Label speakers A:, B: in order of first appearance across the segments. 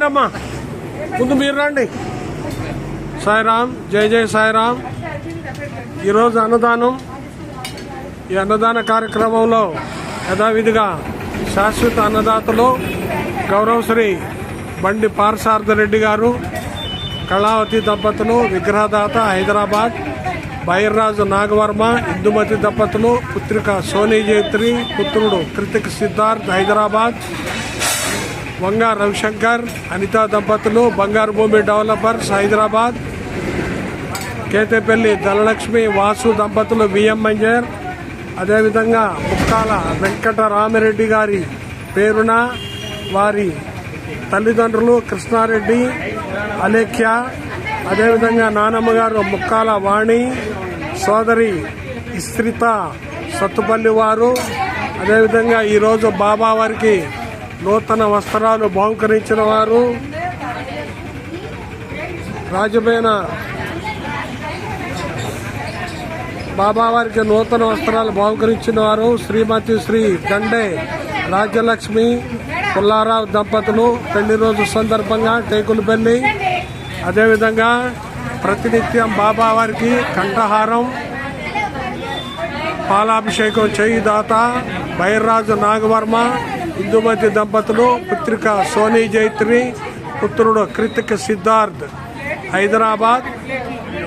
A: రండి అమ్మా ముందు మీరు రండి. సాయిరామ్ జై జై సాయిరామ్. ఈరోజు అన్నదానం ఈ అన్నదాన కార్యక్రమంలో యథావిధిగా శాశ్వత అన్నదాతలు గౌరవశ్రీ బండి పారసార్థరెడ్డి గారు కళావతి దంపతులు విగ్రహదాత హైదరాబాద్ బైర్రాజు నాగవర్మ ఇందుమతి దంపతులు పుత్రిక సోనీ జైత్రి పుత్రుడు కృతిక్ సిద్ధార్థ్ హైదరాబాద్ వంగ రవిశంకర్ అనితా దంపతులు బంగారు భూమి డెవలపర్స్ హైదరాబాద్ కేతేపల్లి ధనలక్ష్మి వాసు దంపతులు విఎం మంజర్. అదేవిధంగా ముక్కాల వెంకట రామిరెడ్డి గారి పేరున వారి తల్లిదండ్రులు కృష్ణారెడ్డి అలేఖ్య అదేవిధంగా నానమ్మ గారు ముక్కాల వాణి సోదరి ఇస్త్రిత సత్తుపల్లి వారు అదేవిధంగా ఈరోజు బాబా వారికి నూతన వస్త్రాలు బహుకరించిన వారు. రాజమైన బాబావారికి నూతన వస్త్రాలు బహుకరించిన వారు. శ్రీమతి శ్రీ గండే రాజ్యలక్ష్మి పుల్లారావు దంపతులు పెళ్ళి రోజు సందర్భంగా టేకులపల్లి. అదేవిధంగా ప్రతినిత్యం బాబావారికి కంఠహారం పాలాభిషేకం చేయుదాత బైర్రాజు నాగవర్మ ఇందుమతి దంపతులు పుత్రిక సోనీ జైత్రి పుత్రుడు కృతిక్ సిద్ధార్థ్. హైదరాబాద్.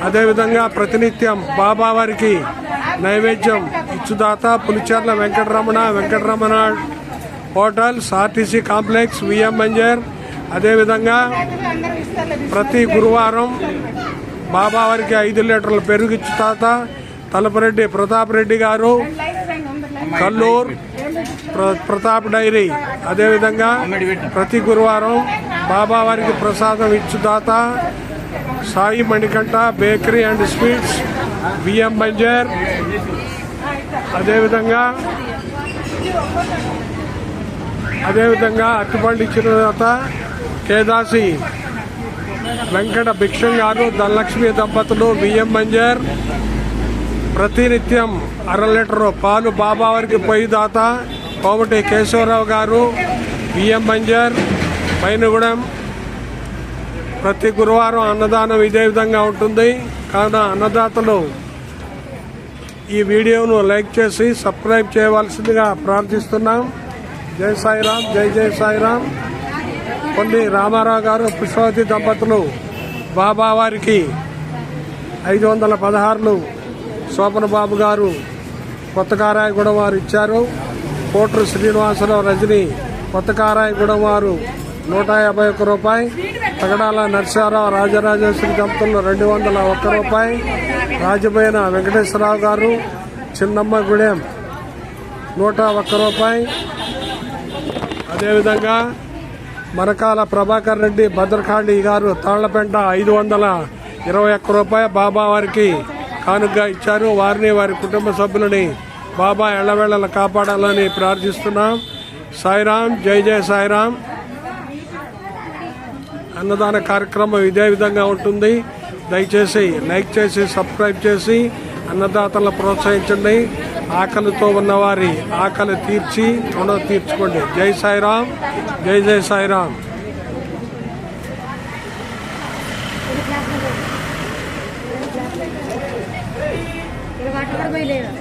A: అదేవిధంగా ప్రతినిత్యం బాబా వారికి నైవేద్యం ఇచ్చుదాత Pulicherla Venkataramana Venkataramana hotels RTC complex V M Banjar అదేవిధంగా ప్రతి గురువారం బాబా వారికి ఐదు లీటర్ల పెరుగు ఇచ్చుతాత తలపరెడ్డి ప్రతాప్ రెడ్డి గారు కల్లూర్ ప్రతాప్ డైరీ. అదేవిధంగా ప్రతి గురువారం బాబా వారికి ప్రసాదం ఇచ్చుదాత Sai Manikanta bakery and sweets B M Banjar. అదేవిధంగా అదేవిధంగా అట్టుబండి ఇచ్చిన తర్వాత కేదాసి వెంకట భిక్షం గారు ధనలక్ష్మి దంపతులు బియ్యం మంజర్ ప్రతినిత్యం అర లీటరు పాలు బాబా వారికి పొయ్యి దాత. కోమటి కేశవరావు గారు బిఎం బంజర్ పైనగూడెం. ప్రతి గురువారం అన్నదానం ఇదే విధంగా ఉంటుంది. కావున అన్నదాతలు ఈ వీడియోను లైక్ చేసి సబ్స్క్రైబ్ చేయవలసిందిగా ప్రార్థిస్తున్నాం. జై సాయిరాం జై జై సాయిరాం కొన్ని రామారావు గారు పుష్పవతి దంపతులు బాబా వారికి ఐదు వందల పదహారులు శోభన బాబు గారు కొత్తకారాయగూడ వారు ఇచ్చారు. కోట్రు శ్రీనివాసరావు రజని కొత్తకారాయగూడెం వారు నూట యాభై ఒక్క రూపాయి తగడాల నరసారావు రాజరాజేశ్వరి దంపతులు రెండు వందల ఒక్క రూపాయి రాజబోయిన వెంకటేశ్వరరావు గారు చిన్నమ్మ గుడెం నూట ఒక్క రూపాయి. అదేవిధంగా మరకాల ప్రభాకర్ రెడ్డి భద్రకాళి గారు తాళ్ళపెంట ఐదు వందల ఇరవై ఒక్క రూపాయి బాబా వారికి కానుకగా ఇచ్చారు. వారిని వారి కుటుంబ సభ్యులని బాబా ఎళ్ళవేళల కాపాడాలని ప్రార్థిస్తున్నాం. సాయిరాం జై జై సాయిరాం అన్నదాన కార్యక్రమం ఇదే విధంగా ఉంటుంది. దయచేసి లైక్ చేసి సబ్స్క్రైబ్ చేసి అన్నదాతలను ప్రోత్సహించండి. ఆకలితో ఉన్నవారి ఆకలి తీర్చి రుణం తీర్చుకోండి. జై సాయిరాం జై జై సాయిరాం
B: ఇక్కడ